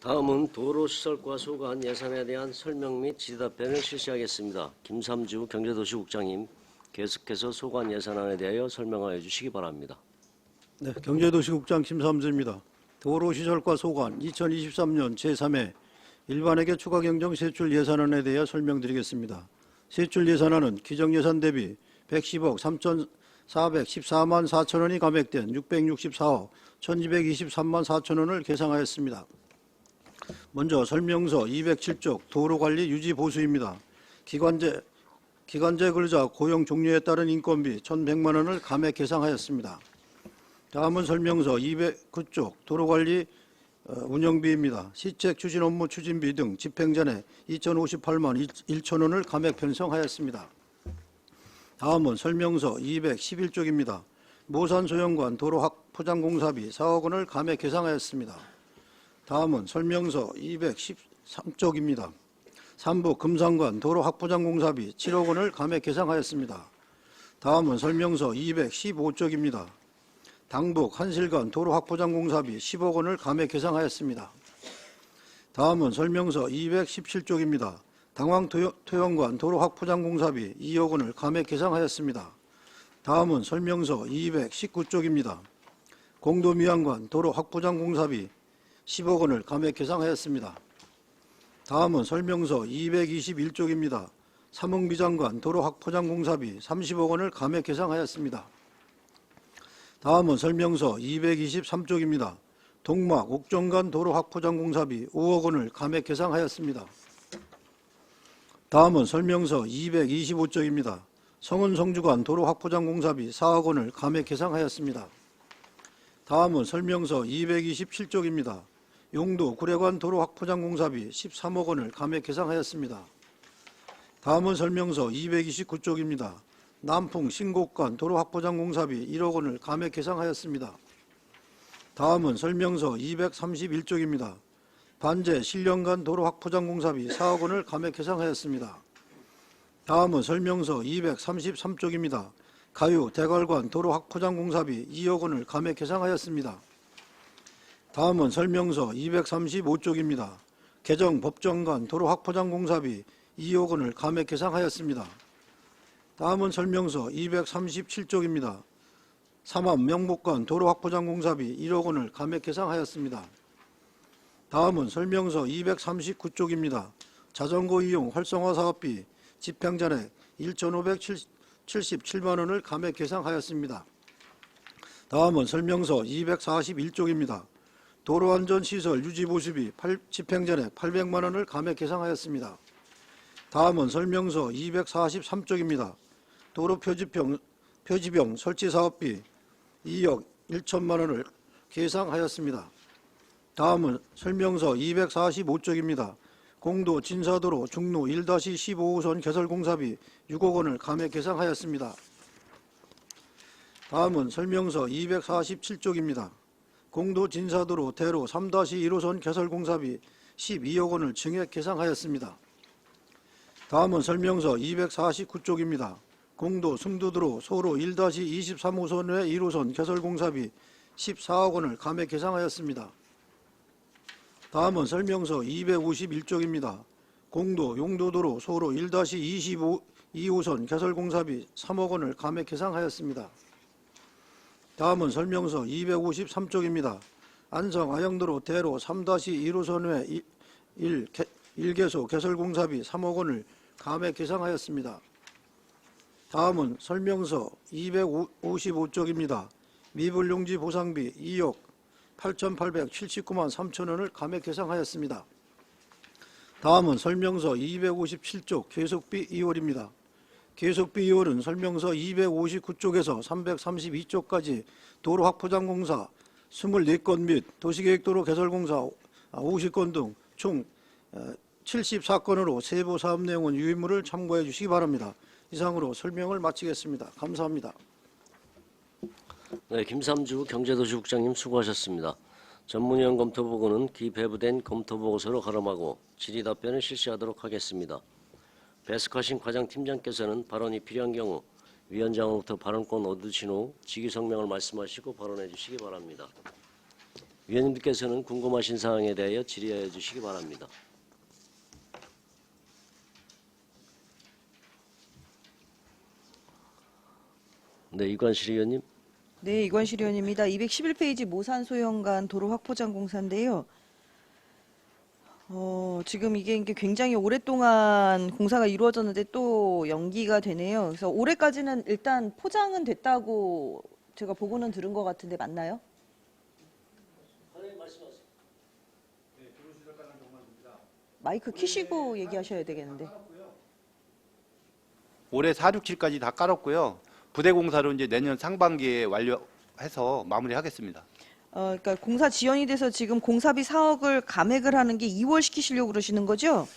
다음은 도로시설과 소관 예산에 대한 설명 및 질의답변을 실시하겠습니다. 김삼주 경제도시국장님 계속해서 소관 예산안에 대하여 설명하여 주시기 바랍니다. 네, 경제도시국장 김삼주입니다. 도로시설과 소관 2023년 제3회 일반회계 추가경정 세출 예산안에 대해 설명드리겠습니다. 세출 예산안은 기정예산 대비 110억 3,414만 4천 원이 감액된 664억 1,223만 4천 원을 계상하였습니다. 먼저 설명서 207쪽 도로관리 유지 보수입니다. 기관제 기간제 근로자 고용 종료에 따른 인건비 1,100만 원을 감액 계상하였습니다. 다음은 설명서 209쪽 도로관리 어, 운영비입니다. 시책 추진 업무 추진비 등 집행전에 2,058만 1천 원을 감액 편성하였습니다. 다음은 설명서 211쪽입니다. 모산 소영관 도로 확 포장공사비 4억 원을 감액 계상하였습니다. 다음은 설명서 213쪽입니다. 삼부 금산관 도로 확포장공사비 7억 원을 감액 계상하였습니다. 다음은 설명서 215쪽입니다. 당북 한실간 도로 확포장공사비 10억 원을 감액 계상하였습니다. 다음은 설명서 217쪽입니다. 당황 토영- 토영관 도로 확포장공사비 2억 원을 감액 계상하였습니다. 다음은 설명서 219쪽입니다. 공도미안관 도로 확포장공사비 10억 원을 감액 계상하였습니다. 다음은 설명서 221쪽입니다. 삼흥비장관 도로 확포장 공사비 30억 원을 감액 계상하였습니다. 다음은 설명서 223쪽입니다. 동막 옥정간 도로 확포장 공사비 5억 원을 감액 계상하였습니다. 다음은 설명서 225쪽입니다. 성은 성주간 도로 확포장 공사비 4억 원을 감액 계상하였습니다. 다음은 설명서 227쪽입니다. 용도 구례관 도로 확포장 공사비 13억 원을 감액 계상하였습니다. 다음은 설명서 229쪽입니다. 남풍 신곡관 도로 확포장 공사비 1억 원을 감액 계상하였습니다. 다음은 설명서 231쪽입니다. 반제 신령간 도로 확포장 공사비 4억 원을 감액 계상하였습니다. 다음은 설명서 233쪽입니다. 가유 대갈관 도로 확포장 공사비 2억 원을 감액 계상하였습니다. 다음은 설명서 235쪽입니다. 개정 법정관 도로 확포장 공사비 2억 원을 감액 계상하였습니다. 다음은 설명서 237쪽입니다. 삼암 명목관 도로 확포장 공사비 1억 원을 감액 계상하였습니다. 다음은 설명서 239쪽입니다. 자전거 이용 활성화 사업비 집행전액 1,577만 원을 감액 계상하였습니다. 다음은 설명서 241쪽입니다. 도로안전시설 유지보수비 집행전액 800만 원을 감액 계상하였습니다. 다음은 설명서 243쪽입니다. 도로 표지병, 표지병 설치 사업비 2억 1천만 원을 계상하였습니다. 다음은 설명서 245쪽입니다. 공도 진사도로 중로 1-15호선 개설 공사비 6억 원을 감액 계상하였습니다. 다음은 설명서 247쪽입니다. 공도 진사도로 대로 3-1호선 개설 공사비 12억 원을 증액 계상하였습니다. 다음은 설명서 249쪽입니다. 공도 승두도로 소로 1-23호선의 1호선 개설 공사비 14억 원을 감액 계상하였습니다. 다음은 설명서 251쪽입니다. 공도 용도도로 소로 1-25호선 개설 공사비 3억 원을 감액 계상하였습니다. 다음은 설명서 253쪽입니다. 안성 아영도로 대로 3-1호선의 1, 1개소 개설 공사비 3억 원을 감액 계상하였습니다. 다음은 설명서 255쪽입니다. 미불용지 보상비 2억 8,879만 3천 원을 감액 계상하였습니다. 다음은 설명서 257쪽 계속비 2월입니다. 계속비 2월은 설명서 259쪽에서 332쪽까지 도로 확포장 공사 24건 및 도시계획도로 개설공사 50건 등 총 74건으로 세부 사업 내용은 유의물을 참고해 주시기 바랍니다. 이상으로 설명을 마치겠습니다. 감사합니다. 네, 김삼주 경제도시국장님 수고하셨습니다. 전문위원 검토보고는 기배부된 검토보고서로 가름하고 질의답변을 실시하도록 하겠습니다. 배스커신 과장 팀장께서는 발언이 필요한 경우 위원장으로부터 발언권 얻으신 후 직위 성명을 말씀하시고 발언해 주시기 바랍니다. 위원님께서는 궁금하신 사항에 대하여 질의하여 주시기 바랍니다. 네, 이관실 의원님. 네, 이관실 의원입니다. 211페이지 모산 소형간 도로 확포장 공사인데요. 어, 지금 이게 이게 굉장히 오랫동안 공사가 이루어졌는데 또 연기가 되네요. 그래서 올해까지는 일단 포장은 됐다고 제가 보고는 들은 것 같은데 맞나요? 마이크 키시고 얘기하셔야 되겠는데. 올해 4, 6, 7까지 다 깔았고요. 부대 공사로 이제 내년 상반기에 완료해서 마무리하겠습니다. 어, 그러니까 공사 지연이 돼서 지금 공사비 4억을 감액을 하는 게 2월 시키시려고 그러시는 거죠?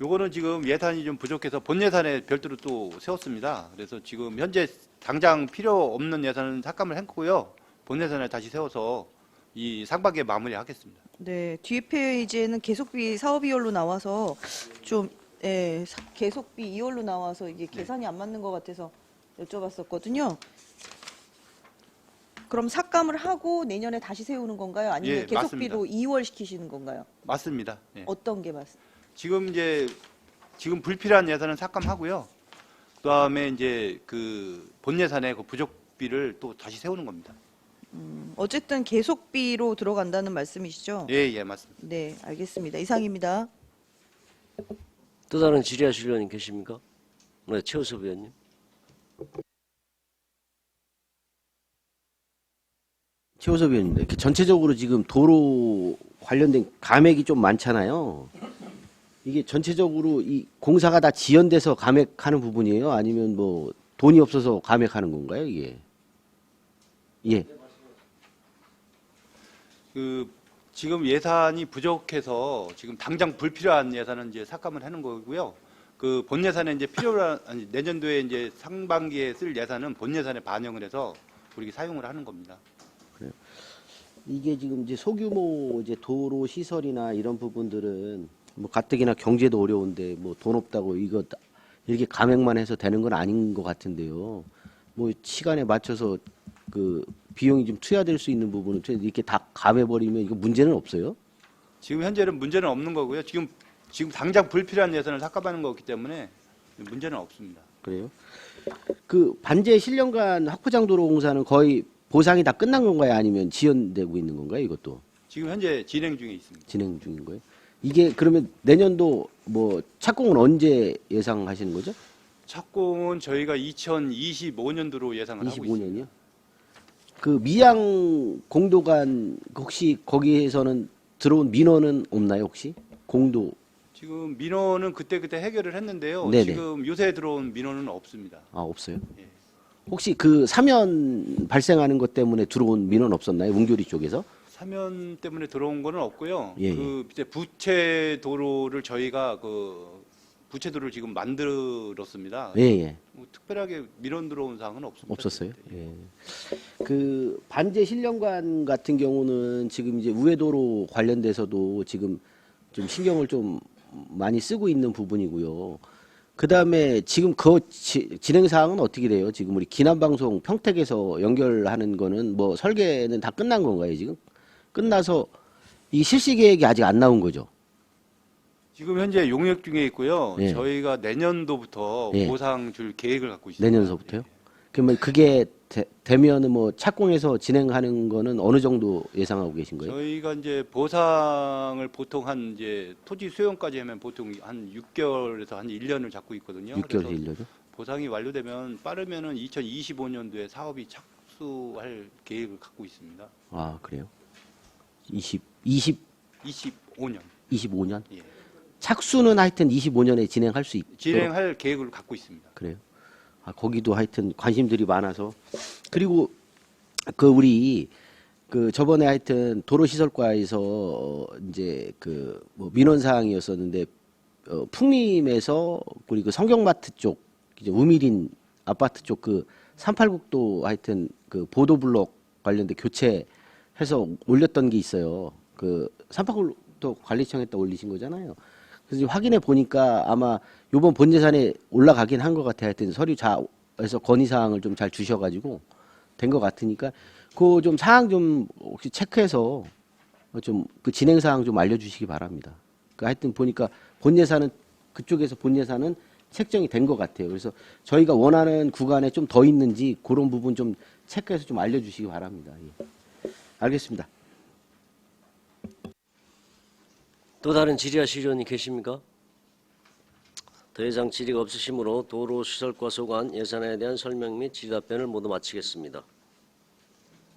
요거는 지금 예산이 좀 부족해서 본 예산에 별도로 또 세웠습니다. 그래서 지금 현재 당장 필요 없는 예산은 삭감을 했고요. 본 예산에 다시 세워서 이 상반기에 마무리하겠습니다. 네, 뒤에 페이지에는 계속비 사업이월로 나와서 좀 예, 사- 계속비 2월로 나와서 이게 계산이 안 맞는 것 같아서 여쭤봤었거든요. 그럼 삭감을 하고 내년에 다시 세우는 건가요? 아니면 예, 계속비로 2월 시키시는 건가요? 맞습니다. 예. 어떤 게 맞? 지금 이제 지금 불필요한 예산은 삭감하고요. 그다음에 이제 그 본 예산에 그 부족비를 또 다시 세우는 겁니다. 어쨌든 계속비로 들어간다는 말씀이시죠? 예, 예, 맞습니다. 네, 알겠습니다. 이상입니다. 또 다른 질의하실 의원님 계십니까? 네, 최우섭 의원님. 최호섭 의원입니다. 이렇게 전체적으로 지금 도로 관련된 감액이 좀 많잖아요. 이게 전체적으로 이 공사가 다 지연돼서 감액하는 부분이에요? 아니면 뭐 돈이 없어서 감액하는 건가요, 이게? 예. 그 지금 예산이 부족해서 지금 당장 불필요한 예산은 이제 삭감을 하는 거고요. 그 본 예산에 이제 필요한 내년도에 이제 상반기에 쓸 예산은 본 예산에 반영을 해서 우리 사용을 하는 겁니다. 이게 지금 이제 소규모 이제 도로 시설이나 이런 부분들은 뭐 가뜩이나 경제도 어려운데 뭐 돈 없다고 이거 다- 이렇게 감액만 해서 되는 건 아닌 것 같은데요. 뭐 시간에 맞춰서 그 비용이 좀 투여될 수 있는 부분은 이렇게 다 감해버리면 이거 문제는 없어요? 지금 현재는 문제는 없는 거고요. 지금 지금 당장 불필요한 예산을 삭감하는 거기 때문에 문제는 없습니다. 그래요? 그 반제 실년간 확포장도로 공사는 거의 보상이 다 끝난 건가요? 아니면 지연되고 있는 건가요? 이것도 지금 현재 진행 중에 있습니다. 진행 중인 거예요? 이게 그러면 내년도 뭐 착공은 언제 예상하시는 거죠? 착공은 저희가 2025년도로 예상을 하고 있습니다. 25년이요? 그 미양 공도관 혹시 거기에서는 들어온 민원은 없나요 혹시? 공도 지금 민원은 그때 그때 해결을 했는데요. 네네. 지금 요새 들어온 민원은 없습니다. 아 없어요? 예. 혹시 그 사면 발생하는 것 때문에 들어온 민원 없었나요? 웅교리 쪽에서? 사면 때문에 들어온 거는 없고요. 예, 그 밑에 부채 도로를 저희가 그 부채 도로를 지금 만들었습니다. 예, 예. 뭐 특별하게 민원 들어온 사항은 없습니다. 없었어요. 예. 그 반제 실령관 같은 경우는 지금 이제 우회도로 관련돼서도 지금 좀 신경을 좀 많이 쓰고 있는 부분이고요. 그 다음에 지금 그 지- 진행 사항은 어떻게 돼요? 지금 우리 기남 방송 평택에서 연결하는 거는 뭐 설계는 다 끝난 건가요, 지금? 끝나서 이 실시 계획이 아직 안 나온 거죠? 지금 현재 용역 중에 있고요. 예. 저희가 내년도부터 예. 보상 줄 계획을 갖고 있습니다. 내년서부터요? 그러면 그게 되, 되면은 뭐 착공해서 진행하는 거는 어느 정도 예상하고 계신 거예요? 저희가 이제 보상을 보통 한 이제 토지 수용까지 하면 보통 한 6개월에서 한 1년을 잡고 있거든요. 6개월 그래서 1년요? 보상이 완료되면 빠르면은 2025년도에 사업이 착수할 계획을 갖고 있습니다. 아 그래요? 20, 20, 25년 25년? 예. 착수는 하여튼 25년에 진행할 수 있도록 진행할 계획을 갖고 있습니다. 그래요? 아 거기도 하여튼 관심들이 많아서 그리고 그 우리 그 저번에 하여튼 도로시설과에서 어, 이제 그 뭐 민원 사항이었었는데 어, 풍림에서 우리 그 성경마트 쪽 이제 우미린 아파트 쪽 그 386도 하여튼 그 보도블록 관련된 교체해서 올렸던 게 있어요. 그 386도 관리청에다 올리신 거잖아요. 그래서 확인해 보니까 아마 요번 본 예산에 올라가긴 한 것 같아요. 하여튼 서류 자에서 건의 사항을 좀 잘 주셔가지고 된 것 같으니까 그 좀 사항 좀 혹시 체크해서 좀 그 진행 사항 좀 알려주시기 바랍니다. 그 하여튼 보니까 본 예산은 그쪽에서 본 예산은 책정이 된 것 같아요. 그래서 저희가 원하는 구간에 좀 더 있는지 그런 부분 좀 체크해서 좀 알려주시기 바랍니다. 예. 알겠습니다. 또 다른 질의하실 의원이 계십니까? 더 이상 질의가 없으시므로 도로 시설과 소관 예산에 대한 설명 및 질의 답변을 모두 마치겠습니다.